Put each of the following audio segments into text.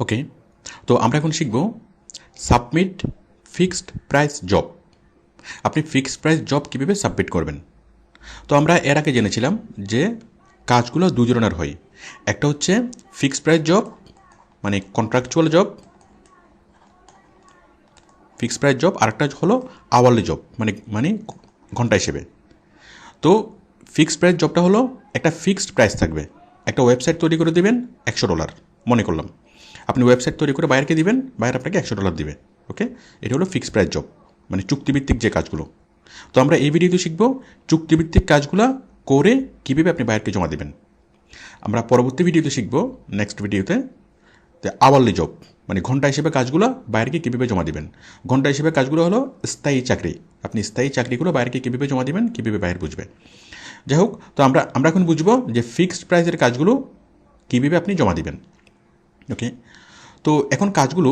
ওকে তো আমরা এখন শিখব সাবমিট ফিক্সড প্রাইস জব। আপনি ফিক্সড প্রাইস জব কীভাবে সাবমিট করবেন? তো আমরা এর আগে জেনেছিলাম যে কাজগুলো দু ধরনের হয়। একটা হচ্ছে ফিক্সড প্রাইস জব মানে contractual job, fixed price job, আরেকটা হলো আওয়ারলি জব মানে মানে ঘণ্টা হিসেবে। তো ফিক্সড প্রাইস জবটা হলো একটা ফিক্সড প্রাইস থাকবে। একটা ওয়েবসাইট তৈরি করে দিবেন, একশো ডলার। মনে করলাম। ওয়েবসাইট তৈরি করে বাইরকে দিবেন বাইরে আপনাকে একশো ডলার দিবে ওকে এটা হলো ফিক্সড প্রাইস জব মানে চুক্তিভিত্তিক যে কাজগুলো। তো আমরা এই ভিডিওতে শিখব চুক্তিভিত্তিক কাজগুলো করে কীভাবে আপনি বাইরকে জমা দেবেন। আমরা পরবর্তী ভিডিওতে শিখব নেক্সট ভিডিওতে আওয়ারলি জব মানে ঘণ্টা হিসেবে কাজগুলো বাইরেকে কীভাবে জমা দিবেন। ঘণ্টা হিসেবে কাজগুলো হলো স্থায়ী চাকরি, আপনি স্থায়ী চাকরিগুলো বাইরেকে কীভাবে জমা দিবেন, কীভাবে বাইরে বুঝবে। যাই হোক, তো আমরা আমরা এখন বুঝব যে ফিক্সড প্রাইসের কাজগুলো কীভাবে আপনি জমা দিবেন। ওকে তো এখন কাজগুলো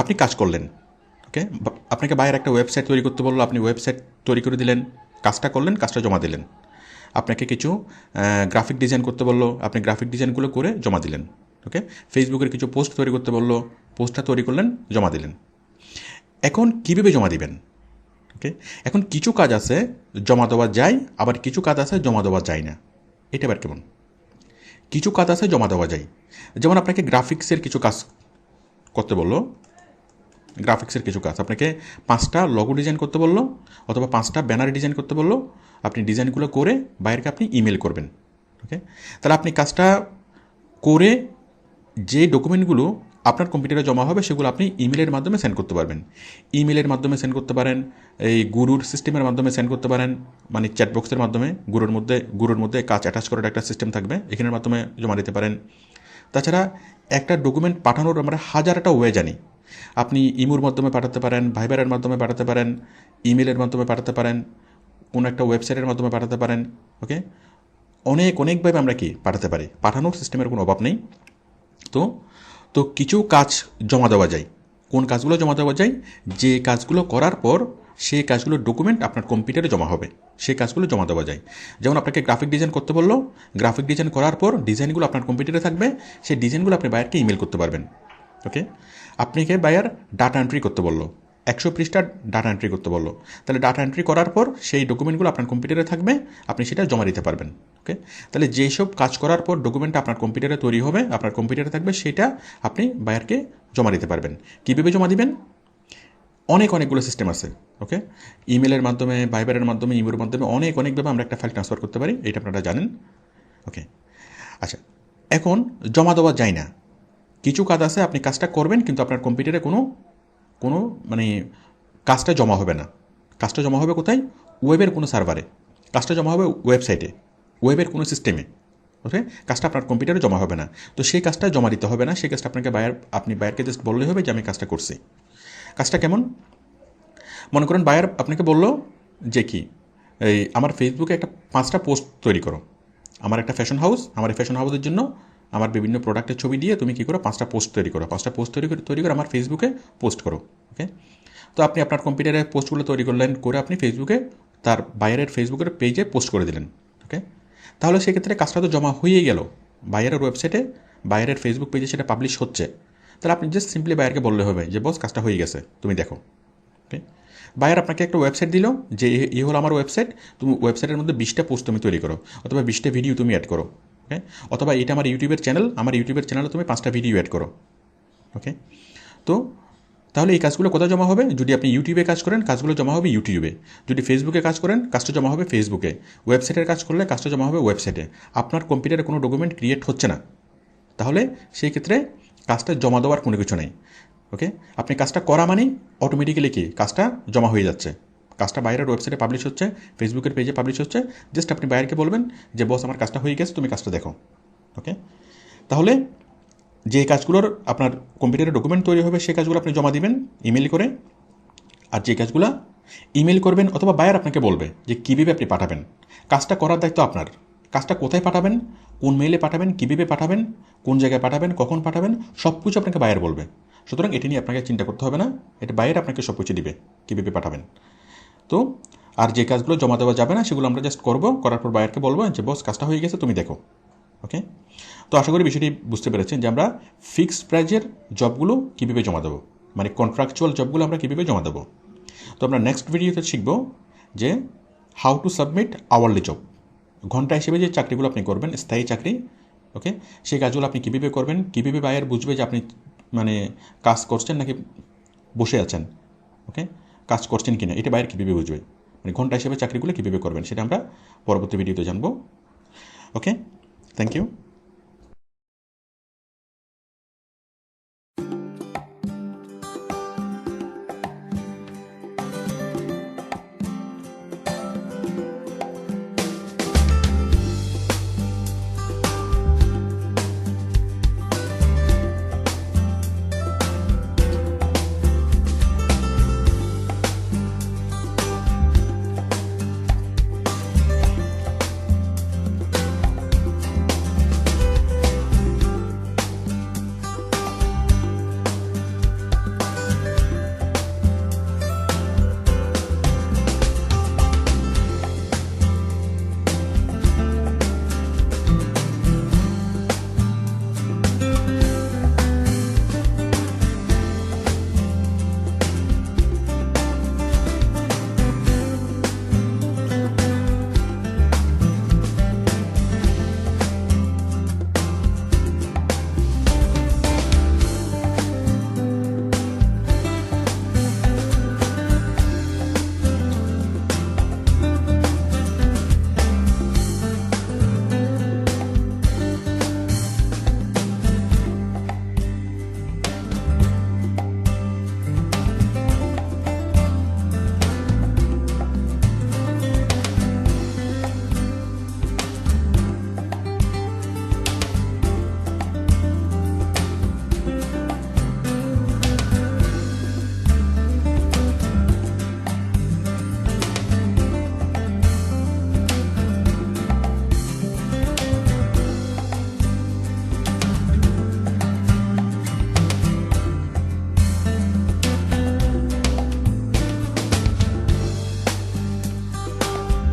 আপনি কাজ করলেন ওকে আপনাকে বাইরে একটা ওয়েবসাইট তৈরি করতে বলল, আপনি ওয়েবসাইট তৈরি করে দিলেন, কাজটা করলেন, কাজটা জমা দিলেন। আপনাকে কিছু গ্রাফিক ডিজাইন করতে বলল, আপনি গ্রাফিক ডিজাইনগুলো করে জমা দিলেন ওকে ফেসবুকের কিছু পোস্ট তৈরি করতে বলল পোস্টটা তৈরি করলেন, জমা দিলেন। এখন কীভাবে জমা দিবেন? ওকে এখন কিছু কাজ আছে, জমা দেওয়া যায়, আবার কিছু কাজ আছে, জমা দেওয়া যায় না। এটা এবার কেমন? কিছু কাজ আছে, জমা দেওয়া যায়। যেমন আপনাকে গ্রাফিক্সের কিছু কাজ করতে বলল। গ্রাফিক্সের কিছু কাজ। আপনাকে পাঁচটা লগো ডিজাইন করতে বলল, অথবা পাঁচটা ব্যানার ডিজাইন করতে বলল। আপনি ডিজাইনগুলো করে বাইরেকে আপনি ইমেল করবেন। ওকে তাহলে আপনি কাজটা করে যে ডকুমেন্টগুলো আপনার কম্পিউটারে জমা হবে, সেগুলো আপনি ইমেলের মাধ্যমে সেন্ড করতে পারবেন। ইমেলের মাধ্যমে সেন্ড করতে পারেন, এই গুরুর সিস্টেমের মাধ্যমে সেন্ড করতে পারেন মানে চ্যাটবক্সের মাধ্যমে, গুরুর মধ্যে গুরুর মধ্যে কাজ অ্যাটাচ করার একটা সিস্টেম থাকবে, এখানের মাধ্যমে জমা দিতে পারেন। তাছাড়া একটা ডকুমেন্ট পাঠানোর আমরা হাজারটা ওয়ে জানি। আপনি ইমুর মাধ্যমে পাঠাতে পারেন ভাইবারের মাধ্যমে পাঠাতে পারেন ইমেলের মাধ্যমে পাঠাতে পারেন, কোনো একটা ওয়েবসাইটের মাধ্যমে পাঠাতে পারেন ওকে অনেক, অনেকভাবে আমরা কি পাঠাতে পারি? পাঠানোর সিস্টেমের কোনো অভাব নেই। তো তো কিছু কাজ জমা দেওয়া যায়। কোন কাজগুলো জমা দেওয়া যায়? যে কাজগুলো করার পর সেই কাজগুলোর ডকুমেন্ট আপনার কম্পিউটারে জমা হবে। সেই কাজগুলো জমা দেওয়া যায়। যেমন আপনাকে গ্রাফিক ডিজাইন করতে বলল। গ্রাফিক ডিজাইন করার পর ডিজাইনগুলো আপনার কম্পিউটারে থাকবে। সেই ডিজাইনগুলো আপনি বায়ারকে ইমেল করতে পারবেন। ওকে আপনাকে বায়ার ডাটা এন্ট্রি করতে বলল। একশো পৃষ্ঠার ডাটা এন্ট্রি করতে বলল। তাহলে ডাটা এন্ট্রি করার পর সেই ডকুমেন্টগুলো আপনার কম্পিউটারে থাকবে, আপনি সেটা জমা দিতে পারবেন ওকে তাহলে যেই সব কাজ করার পর ডকুমেন্টটা আপনার কম্পিউটারে তৈরি হবে, আপনার কম্পিউটারে থাকবে, সেটা আপনি বায়ারকে জমা দিতে পারবেন। কীভাবে জমা দিবেন? অনেক অনেকগুলো সিস্টেম আছে ওকে ইমেলের মাধ্যমে ভাইবারের মাধ্যমে ইমেলের মাধ্যমে অনেক অনেকভাবে আমরা একটা ফাইল ট্রান্সফার করতে পারি, এটা আপনারা জানেন ওকে আচ্ছা এখন জমা দেওয়া যায় না। কিছু কাজ আছে, আপনি কাজটা করবেন, কিন্তু আপনার কম্পিউটারে কোনো কোনো মানে কাজটা জমা হবে না। কাজটা জমা হবে কোথায়? ওয়েবের কোনো সার্ভারে। কাজটা জমা হবে ওয়েবসাইটে, ওয়েবের কোনো সিস্টেমে। ওকে কাজটা আপনার কম্পিউটারে জমা হবে না। তো সেই কাজটা জমা দিতে হবে না, সেই কাজটা আপনাকে বায়ার আপনি বায়ারকে জাস্ট বললেই হবে যে আমি কাজটা করছি। কাজটা কেমন? মনে করেন বায়ার আপনাকে বলল যে কি, এই আমার ফেসবুকে একটা পাঁচটা পোস্ট তৈরি করো। আমার একটা ফ্যাশন হাউস আমার এই ফ্যাশন হাউসের জন্য আমার বিভিন্ন প্রোডাক্টের ছবি দিয়ে তুমি কী করো? পাঁচটা পোস্ট তৈরি করো। পাঁচটা পোস্ট তৈরি করে তৈরি করে আমার ফেসবুকে পোস্ট করো ওকে তো আপনি আপনার কম্পিউটারে পোস্টগুলো তৈরি করলেন, করে আপনি ফেসবুকে তার বাইরের ফেসবুকের পেজে পোস্ট করে দিলেন ওকে তাহলে সেক্ষেত্রে কাজটা তো জমা হয়েই গেল। বাইরের ওয়েবসাইটে বাইরের ফেসবুক পেজে সেটা পাবলিশ হচ্ছে। তাহলে আপনি জাস্ট সিম্পলি বাইরকে বললে হবে যে, বস, কাজটা হয়ে গেছে, তুমি দেখো ওকে বায়ার আপনাকে একটা ওয়েবসাইট দিল যে এই হলো আমার ওয়েবসাইট তুমি ওয়েবসাইটের মধ্যে বিশটা পোস্ট তুমি তৈরি করো, অথবা বিশটা ভিডিও তুমি অ্যাড করো। ওকে অথবা এটা আমার ইউটিউবের চ্যানেল, আমার ইউটিউবের চ্যানেলে তুমি পাঁচটা ভিডিও অ্যাড করো। ওকে তো, তাহলে এই কাজগুলো কোথায় জমা হবে? যদি আপনি ইউটিউবে কাজ করেন, কাজগুলো জমা হবে ইউটিউবে। যদি ফেসবুকে কাজ করেন কাজটা জমা হবে ফেসবুকে। ওয়েবসাইটের কাজ করলে কাজটা জমা হবে ওয়েবসাইটে। আপনার কম্পিউটারে কোনো ডকুমেন্ট ক্রিয়েট হচ্ছে না। তাহলে সেই ক্ষেত্রে কাজটা জমা দেওয়ার কোনো কিছু নেই। ওকে আপনি কাজটা করা মানেই অটোমেটিক্যালি কি? কাজটা জমা হয়ে যাচ্ছে। কাজটা বাইরের ওয়েবসাইটে পাবলিশ হচ্ছে ফেসবুকের পেজে পাবলিশ হচ্ছে জাস্ট আপনি বাইরকে বলবেন যে, বস, আমার কাজটা হয়ে গেছে, তুমি কাজটা দেখো। ওকে তাহলে যে কাজগুলোর আপনার কম্পিউটারে ডকুমেন্ট তৈরি হবে, সেই কাজগুলো আপনি জমা দিবেন ইমেল করে। আর যে কাজগুলো ইমেল করবেন অথবা বায়ার আপনাকে বলবে যে কীভাবে আপনি পাঠাবেন? কাজটা করার দায়িত্ব আপনার। কাজটা কোথায় পাঠাবেন? কোন মেইলে পাঠাবেন? কীভাবে পাঠাবেন? কোন জায়গায় পাঠাবেন? কখন পাঠাবেন? সব কিছু আপনাকে বায়ার বলবে। সুতরাং এটি নিয়ে আপনাকে চিন্তা করতে হবে না। এটা বাইরে আপনাকে সব কিছু দিবে কীভাবে পাঠাবেন। তো আর যে কাজগুলো জমা দেওয়া যাবে না, সেগুলো আমরা জাস্ট করব, করার পর বায়ারকে বলব যে, বস, কাজটা হয়ে গেছে, তুমি দেখো। ওকে তো আশা করি বিষয়টি বুঝতে পেরেছেন যে, আমরা ফিক্সড প্রাইজের জবগুলো কীভাবে জমা দেবো? মানে কন্ট্রাকচুয়াল জবগুলো আমরা কীভাবে জমা দেবো? তো আমরা নেক্সট ভিডিওতে শিখব যে how to submit hourly job ঘণ্টা হিসেবে যে চাকরিগুলো আপনি করবেন, স্থায়ী চাকরি ওকে সেই কাজগুলো আপনি কীভাবে করবেন, কীভাবে বায়ার বুঝবে যে আপনি মানে কাজ করছেন নাকি বসে আছেন ওকে কাজ করছেন কি না এটা বাইরে কীভাবে বুঝবে? মানে ঘণ্টা হিসেবে চাকরিগুলো কীভাবে করবেন, সেটা আমরা পরবর্তী ভিডিওতে জানব। Okay thank you